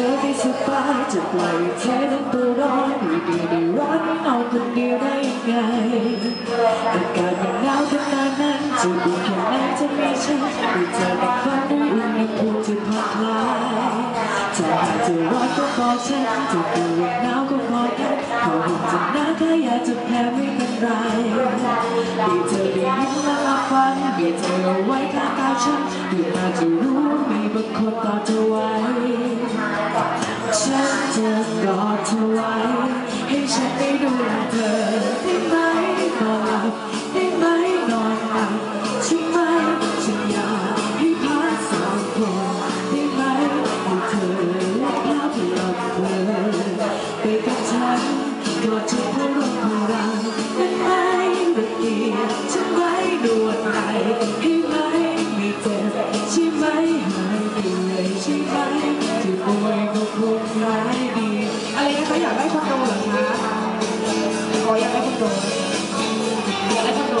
เธอไม่สบายจะปล่อยเธอทั้งตัวร้อนอยู่ดีไม่ร้อนไอาคนเดียวได้ยังไงอากาศมันหนาวขนาดนั้นจะอุ่แค่ไหนจะมีฉัน ถ้าจะร้อนก็บอกฉันจะปวดหนาวก็พอกันขอห่วงจะหนาวถ้าอยากจะแพ้ไม่เป็นไรดีเธอได้ยินและรับฟังดีเธอเอาไว้ข้างกายฉันเดี๋ยวมาจะรู้มีบางคนต่อเธอไว้ฉันจะกอดเธอไว้ให้ฉันได้ดูแลเธอได้ไหมนอนหลับ ไปกับฉันกอดเธอเพื่อร่วมพลังได้ไหมระเกียดฉันไว้ดวดไหลให้ไหมไม่เจ็บใช่ไหมหายเหนื่อยใช่ไหมที่ป่วยก็คงหายดีอะไรนะคะอยากได้คอนโดเหรอคะขออยากได้คอนโดอยากได้คอนโด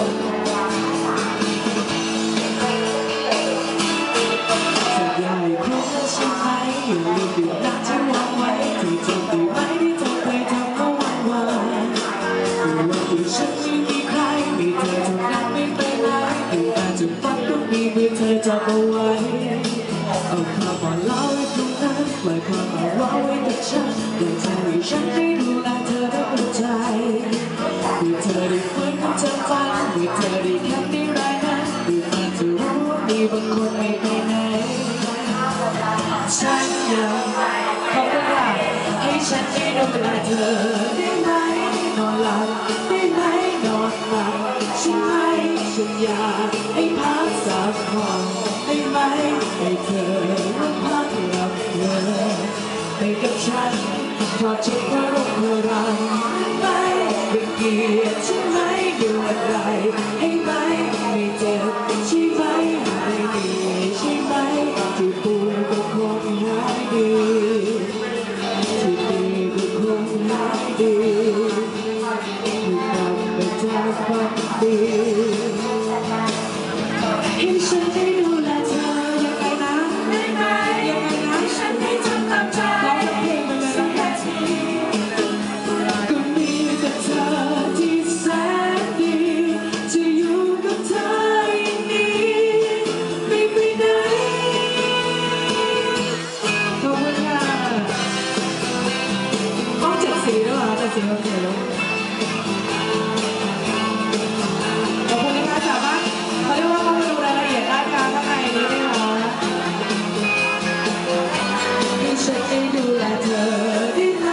จะใหญ่ครบแล้วใช่ไหมอยู่ดื่ม เอาความอ่อนล้าไว้ตรงนั้นปล่อยความอ่อนร้อนไว้กับฉันอยากจะให้ฉันได้ดูแลเธอด้วยหัวใจให้เธอได้ฟื้นความจำฝันให้เธอได้แค่ได้รายนั้นให้มันจะรู้ว่ามีบางคนไม่ไปไหนฉันยังขอประกาให้ฉันได้ดูแลเธอ ทอดชุดพระร่มพระรังไปไหมเป็นเกียรติใช่ไหมดูอะไรให้ไหมไม่เจ็บใช่ไหมไม่ดีใช่ไหมที่ปูก็คงหายดี ด้วยเหรอเจ็ดสีโอล้วขอบคุณนะคะสามารถเขาเรียกว่าเข้าไปดูรายละเอียดได้ค่ะข้างในนี้นะคะให้ฉันได้ดูแลเธอได้ไหม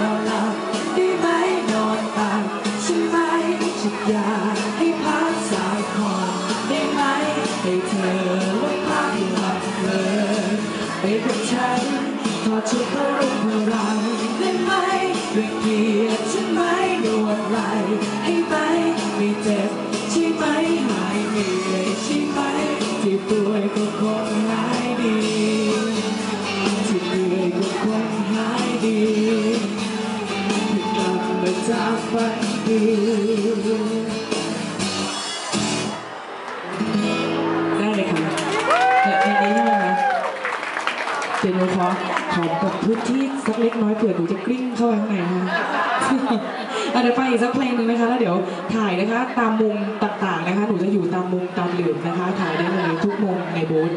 นอนหลับได้ไหมนอนตักใช่ไหมฉันอยากให้พักสายคอได้ไหมให้เธอไว้พักหลับเพลินไปกับฉันทอดชุดพระรุ่งพระรังได้ไหม คงหายดีที่เหนื่อยก็คงหายดีที่กลับมาจากฝันดีได้เลยค่ะแต่เพลงนี้ใช่ไหมคะเดี๋ยวหนูขอขอแบบพื้นที่สักเล็กน้อยเผื่อหนูจะกลิ้งเข้าไปข้างในนะคะ เดี๋ยวไปอีกสักเพลงหนึ่งนะคะแล้วเดี๋ยวถ่ายนะคะ ตามมุมต่างๆนะคะ หนูจะอยู่ตามมุมตามเหลี่ยมนะคะ ถ่ายได้เลยทุกมุมในบูธ